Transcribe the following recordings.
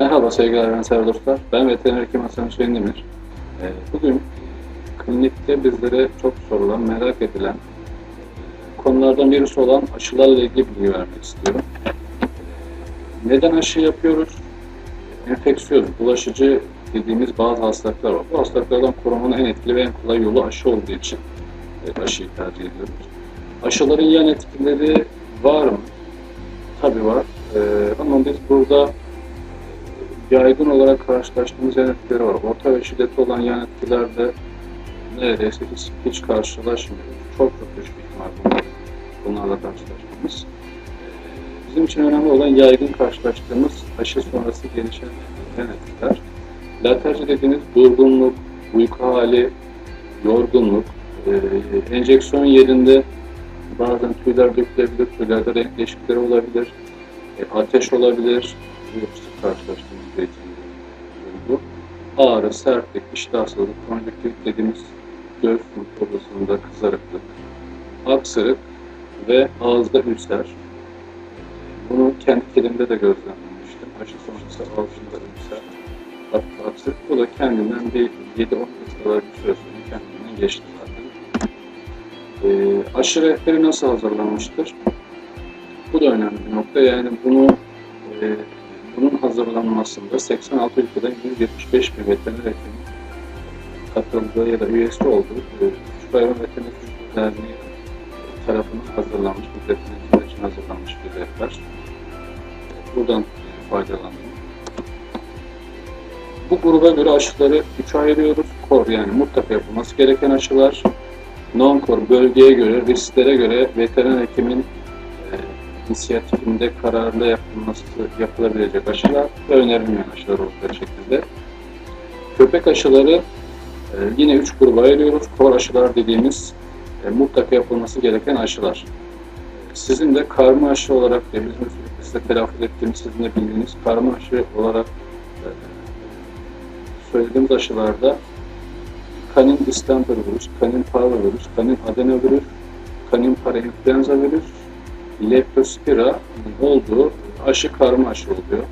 Merhaba sevgili hayvansever dostlar. Ben veteriner hekim Hasan Hüseyin Demir. Ee, Bugün klinikte bizlere çok sorulan, merak edilen konulardan birisi olan aşılarla ilgili bilgi vermek istiyorum. Neden aşı yapıyoruz? Enfeksiyon, bulaşıcı dediğimiz bazı hastalıklar var. Bu hastalıklardan korumanın en etkili ve en kolay yolu aşı olduğu için e, aşıyı tercih ediyoruz. Aşıların yan etkileri var mı? Tabii var. Ee, ama biz burada yaygın olarak karşılaştığımız yan etkileri var. Orta ve şiddetli olan yan etkilerde neredeyse hiç, hiç karşılaşmıyoruz. Çok çok düşük ihtimal bunlar, bunlarla karşılaşmamız. Ee, Bizim için önemli olan yaygın karşılaştığımız aşı sonrası gelişen yan etkiler. Laterci dediğiniz durgunluk, uyku hali, yorgunluk, e, enjeksiyon yerinde bazen tüyler dökülebilir, tüylerde renk değişiklikleri olabilir, e, ateş olabilir, bu sık karşılaştığımız bir bu. Ağrı, sertlik, iştahsızlık, konjüktivit dediğimiz göğüs mutluluğunda kızarıklık, aksırık ve ağızda ülser. Bunu kendi kedimde de gözlemlemiştim. Aşı sonrası ağzında ülser, hatta aksırık. Bu da kendinden bir 7-10 kadar bir süre sonra kendinden geçti zaten. Ee, aşı rehberi nasıl hazırlanmıştır? Bu da önemli bir nokta. Yani bunu e, bunun hazırlanmasında 86 ülkeden 175 bin veteriner hekimin katıldığı ya da üyesi olduğu e, Küçük Hayvan Veteriner Derneği tarafından hazırlanmış, bir veterinerciler için hazırlanmış bir rehber. Buradan faydalandım. Bu gruba göre aşıları üçe ayırıyoruz. Kor yani mutlaka yapılması gereken aşılar. Non-kor bölgeye göre, risklere göre veteriner hekimin inisiyatifinde kararla yapılması yapılabilecek aşılar ve önerilmeyen aşılar ortaya şekilde. Köpek aşıları e, yine üç gruba ayırıyoruz. Kor aşılar dediğimiz e, mutlaka yapılması gereken aşılar. Sizin de karma aşı olarak ve bizim sürekli size telaffuz ettiğimiz sizin de bildiğiniz karma aşı olarak e, söylediğimiz aşılarda kanin distemper virüs, kanin parvovirüs, kanin adenovirüs, kanin parainfluenza virüs, leptospira olduğu aşı karma oluyor.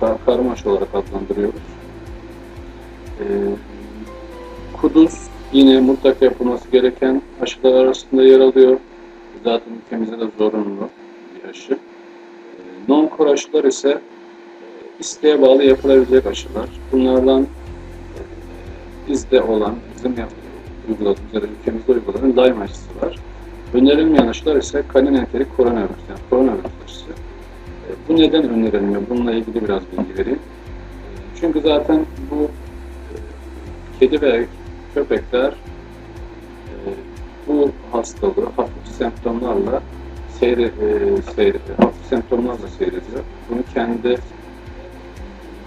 Ka karma olarak adlandırıyoruz. Ee, kuduz yine mutlaka yapılması gereken aşılar arasında yer alıyor. Zaten ülkemizde de zorunlu bir aşı. Ee, Non-core aşılar ise e, isteğe bağlı yapılabilecek aşılar. Bunlardan e, bizde olan, bizim yap- uyguladığımız ya da ülkemizde uygulanan Lyme aşısı var. Önerilmeyen aşılar ise kanin enterik koronavirüs, yani koronavirüs aşısı. E, Bu neden önerilmiyor? Bununla ilgili biraz bilgi vereyim. E, Çünkü zaten bu e, kedi ve köpekler bu hastalığı hafif semptomlarla seyre, seyre, hafif semptomlarla seyrediyor. Bunu kendi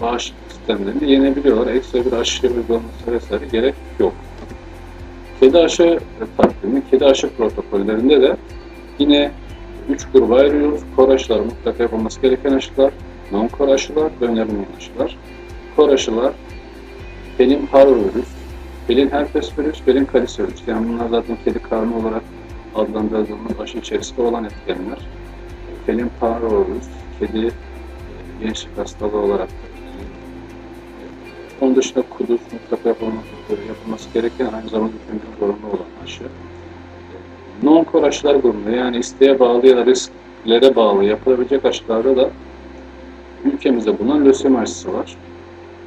bağışıklık sistemlerinde yenebiliyorlar. Ekstra bir aşı uygulaması vesaire gerek yok. Kedi aşı takvimi, kedi aşı protokollerinde de yine üç gruba ayırıyoruz. Kor aşılar mutlaka yapılması gereken aşılar, non-kor aşılar ve aşılar. Kor aşılar, pelin parvovirüs, pelin herpes virüs, pelin virüs. Yani bunlar zaten kedi karnı olarak adlandırdığımız aşı içerisinde olan etkenler. Pelin parvovirüs, kedi e, gençlik hastalığı olarak da. Onun dışında kuduz mutlaka yapılması, yapılması gereken aynı zamanda ülkemizde zorunlu olan aşı. Non-core aşılar grubunda yani isteğe bağlı ya da risklere bağlı yapılabilecek aşılarda da ülkemizde bulunan lösemi aşısı var.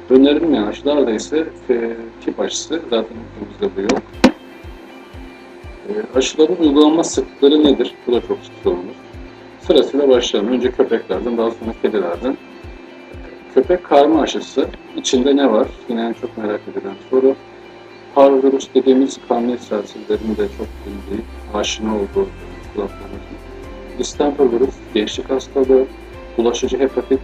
Önerilmeyen aşılarda ise e, tip aşısı zaten ülkemizde bu yok. E, aşıların uygulanma sıklıkları nedir? Bu da çok sık sorulur. Sırasıyla başlayalım. Önce köpeklerden, daha sonra kedilerden. Köpek karma aşısı. İçinde ne var? Yine en çok merak edilen soru. Parvovirüs dediğimiz kanlı serserilerin de çok bildiği, aşina olduğu kulaklarımızın. Distemper virüs, gençlik hastalığı, bulaşıcı hepatit,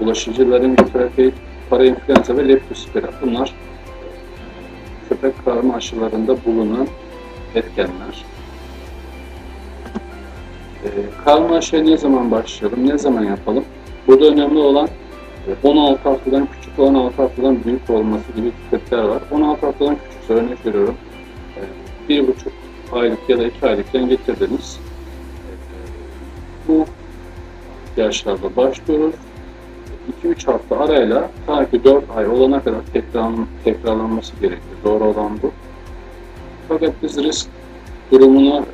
bulaşıcı laringotrafit, parainfluenza ve leptospira. Bunlar köpek karma aşılarında bulunan etkenler. Ee, karma aşıya ne zaman başlayalım, ne zaman yapalım? Burada önemli olan 16 haftadan küçük ve 16 haftadan büyük olması gibi kriterler var. 16 haftadan küçükse örnek veriyorum. e, Bir buçuk aylık ya da iki aylıkken getirdiniz. E, Bu yaşlarda başlıyoruz. 2-3 hafta arayla ta ki 4 ay olana kadar tekrar, tekrarlanması gerekiyor. Doğru olan bu. Fakat biz risk durumuna, e,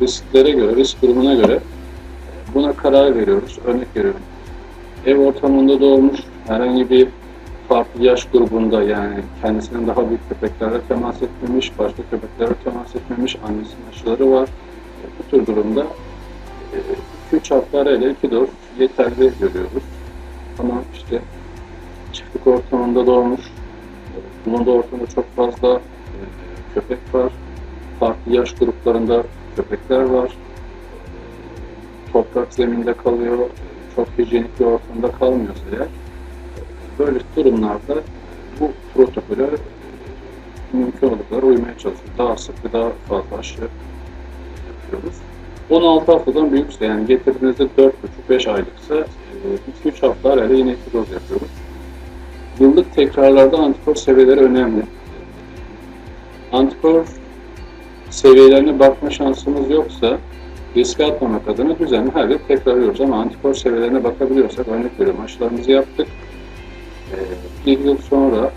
risklere göre, risk durumuna göre e, buna karar veriyoruz. Örnek veriyorum. Ev ortamında doğmuş herhangi bir farklı yaş grubunda yani kendisinden daha büyük köpeklerle temas etmemiş, başka köpeklerle temas etmemiş, annesinin aşıları var. Bu tür durumda 2-3 hafta arayla 2 doz yeterli görüyoruz. Ama işte çiftlik ortamında doğmuş, bulunduğu ortamda çok fazla e, köpek var. Farklı yaş gruplarında köpekler var. E, Toprak zeminde kalıyor, çok hijyenik bir ortamda kalmıyorsa eğer, e, böyle durumlarda bu protokole e, mümkün olduğu kadar uymaya çalışıyoruz. Daha sık ve daha fazla aşı yapıyoruz. 16 haftadan büyükse yani getirdiğinizde 4,5-5 aylıksa 2-3 hafta arayla yine 2 doz yapıyoruz. Yıllık tekrarlarda antikor seviyeleri önemli. Antikor seviyelerine bakma şansımız yoksa riske atmamak adına düzenli yıl tekrarlıyoruz ama antikor seviyelerine bakabiliyorsak örnek veriyorum aşılarımızı yaptık. Ee, bir yıl sonra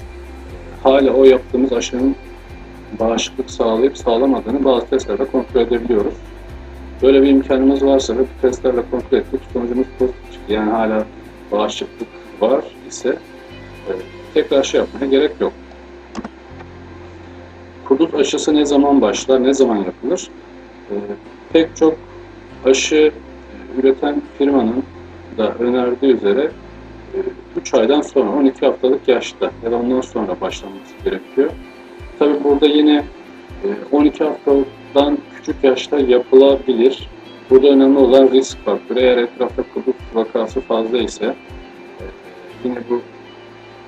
hala o yaptığımız aşının bağışıklık sağlayıp sağlamadığını bazı testlerle kontrol edebiliyoruz. Böyle bir imkanımız varsa ve bu testlerle kontrol ettik, sonucumuz pozitif çıktı. Yani hala bağışıklık var ise e, tekrar şey yapmaya gerek yok. Kuduz aşısı ne zaman başlar, ne zaman yapılır? E, pek çok aşı e, üreten firmanın da önerdiği üzere 3 aydan sonra 12 haftalık yaşta ya da ondan sonra başlanması gerekiyor. Tabi burada yine 12 haftadan küçük yaşta yapılabilir. Burada önemli olan risk faktörü. Eğer etrafta kuduz vakası fazla ise e, yine bu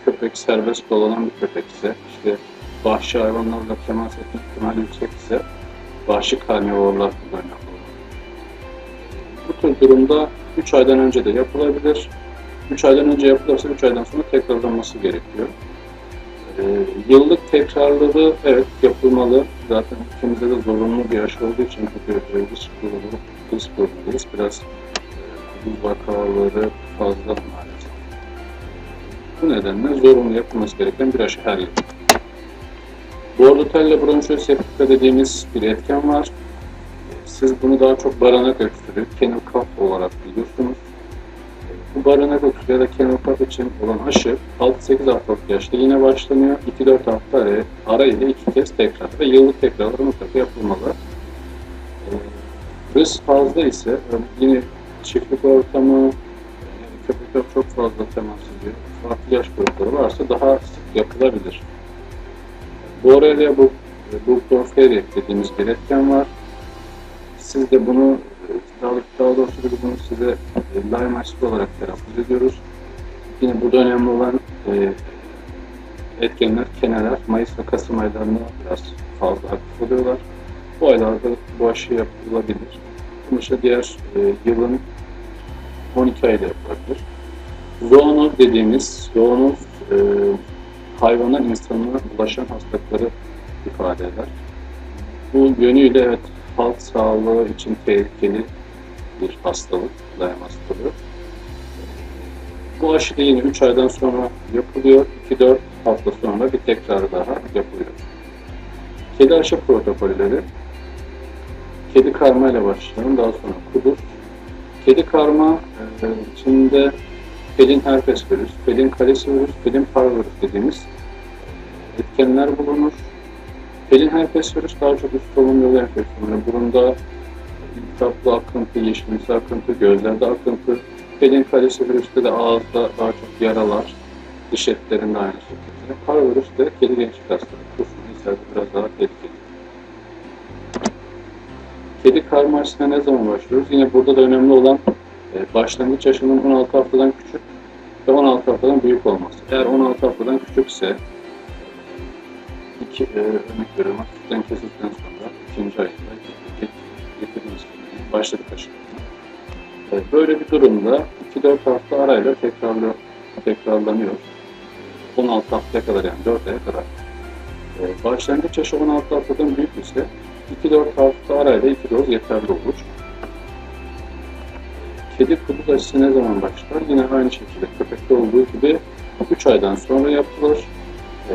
köpek serbest dolanan bir köpek ise işte vahşi hayvanlarla temas etme ihtimali yüksek ise vahşi karnivorlar kullanıyor. Bu tür durumda 3 aydan önce de yapılabilir. 3 aydan önce yapılırsa 3 aydan sonra tekrarlanması gerekiyor. Ee, yıllık tekrarları evet yapılmalı. Zaten ülkemizde de zorunlu bir aşı olduğu için bu risk grubu, risk grubundayız. Biraz e, kuduz vakaları fazla maalesef. Bu nedenle zorunlu yapılması gereken bir aşı her yıl. Bordotella bronşoseptika dediğimiz bir etken var. Siz bunu daha çok baranak öksürüğü, kennel cough olarak biliyorsunuz. Bu barınak öksürüğü ya da kennel cough için olan aşı 6-8 haftalık yaşta yine başlanıyor. 2-4 hafta araya, ara ile iki kez tekrar ve yıllık tekrarlar mutlaka yapılmalı. Ee, risk fazla ise yine çiftlik ortamı, köpekler çok fazla temas ediyor. Farklı yaş grupları varsa daha sık yapılabilir. Bu, bu porfiri dediğimiz bir etken var. Siz de bunu daha, doğrusu bunu size e, lime aşısı olarak telaffuz ediyoruz. Yine burada önemli olan e, etkenler, keneler. Mayıs ve Kasım aylarında biraz fazla aktif oluyorlar. Bu aylarda bu aşı yapılabilir. Dışında diğer e, yılın 12 ayda yapılabilir. Zoonoz dediğimiz, zoonoz e, hayvana insana ulaşan hastalıkları ifade eder. Bu yönüyle evet halk sağlığı için tehlikeli bir hastalık, dayan hastalığı. Bu aşı yine 3 aydan sonra yapılıyor. 2-4 hafta sonra bir tekrar daha yapılıyor. Kedi aşı protokolleri. Kedi karma ile başlayalım. Daha sonra kuduz. Kedi karma e, içinde pelin herpes virüs, pelin kalesi virüs, pelin parvovirüs dediğimiz etkenler bulunur. Pelin herpes daha çok üst solunum yolu enfeksiyonu. Burunda iltihaplı akıntı, yeşilimsi akıntı, gözlerde akıntı. Pelin kalesi virüste de ağızda daha çok yaralar, diş etlerinde aynı şekilde. Parvovirüs de kedi gençlik hastalığı. Kurşun içeride biraz daha tehlikeli. Kedi karmaşasına ne zaman başlıyoruz? Yine burada da önemli olan e, başlangıç yaşının 16 haftadan küçük ve 16 haftadan büyük olması. Eğer 16 haftadan küçükse iki, e, örnek veriyorum, hafiften kesildikten sonra ikinci ayda getirdiğimiz başladık aşılarına. E, böyle bir durumda 2-4 hafta arayla tekrarlı, tekrarlanıyor. 16 haftaya kadar yani 4 aya kadar. E, başlangıç yaşı 16 haftadan büyük ise 2-4 hafta arayla 2 doz yeterli olur. kedi kuduz aşısı ne zaman başlar? Yine aynı şekilde köpekte olduğu gibi 3 aydan sonra yapılır. E,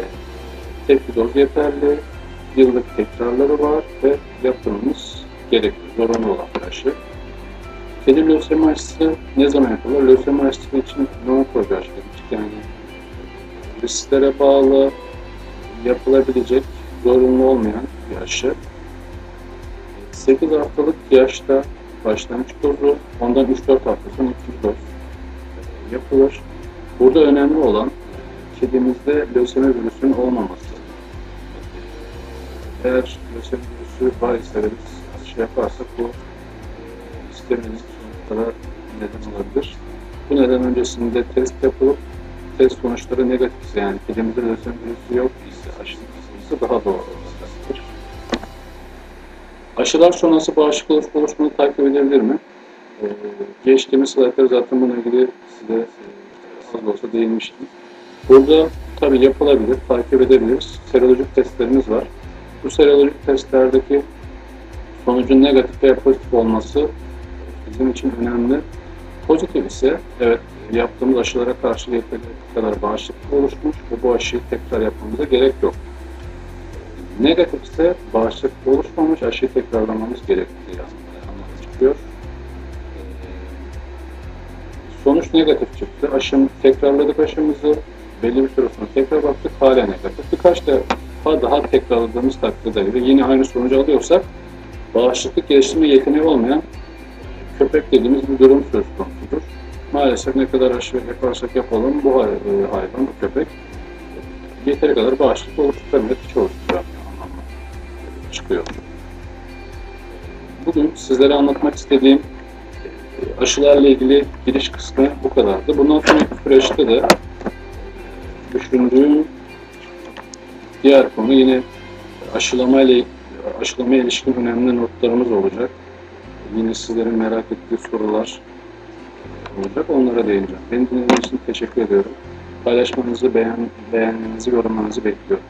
tek bir doz yeterli. Yıllık tekrarları var ve yaptırmamız gerekli, zorunlu olan bir aşı. Kedi lösemi aşısı ne zaman yapılır? Lösemi aşısı için non-COVID aşı demiştik. Yani risklere bağlı yapılabilecek, zorunlu olmayan bir aşı. 8 haftalık yaşta başlangıç dozu, ondan 3-4 hafta sonra ikinci doz e, yapılır. Burada önemli olan kedimizde lösemi virüsünün olmaması. Eğer lösemi virüsü var ise ve biz aşı yaparsak bu istemediğimiz sonuçlara neden olabilir. Bu neden öncesinde test yapılıp test sonuçları negatifse yani kedimizde lösemi virüsü yok ise aşı ise daha doğru olacaktır. Aşılar sonrası bağışıklık oluşumunu takip edebilir mi? Ee, geçtiğimiz slaytlarda zaten bununla ilgili size e, az olsa değinmiştim. Burada tabii yapılabilir, takip edebiliriz. Serolojik testlerimiz var. Bu serolojik testlerdeki sonucun negatif veya pozitif olması bizim için önemli. Pozitif ise evet yaptığımız aşılara karşı yeteri kadar bağışıklık oluşmuş ve bu aşıyı tekrar yapmamıza gerek yok. Negatif ise bağışıklık oluşmamış, aşıyı tekrarlamamız gerektiği anlamına çıkıyor. Ee, Sonuç negatif çıktı. Aşım, tekrarladık aşımızı. Belli bir süre sonra tekrar baktık. Hala negatif. Birkaç defa daha tekrarladığımız takdirde ve yine aynı sonucu alıyorsak bağışıklık geliştirme yeteneği olmayan köpek dediğimiz bir durum söz konusudur. Maalesef ne kadar aşı yaparsak yapalım bu e, hayvan, bu köpek yeteri kadar bağışıklık oluşturamıyor, hiç oluşturamıyor anlamına çıkıyor. Bugün sizlere anlatmak istediğim e, aşılarla ilgili giriş kısmı bu kadardı. Bundan sonraki süreçte de düşündüğüm diğer konu yine aşılamayla aşılamaya ilişkin önemli notlarımız olacak. Yine sizlerin merak ettiği sorular olacak. Onlara değineceğim. Beni dinlediğiniz için teşekkür ediyorum. Paylaşmanızı, beğen, beğenmenizi, yorumlarınızı bekliyorum.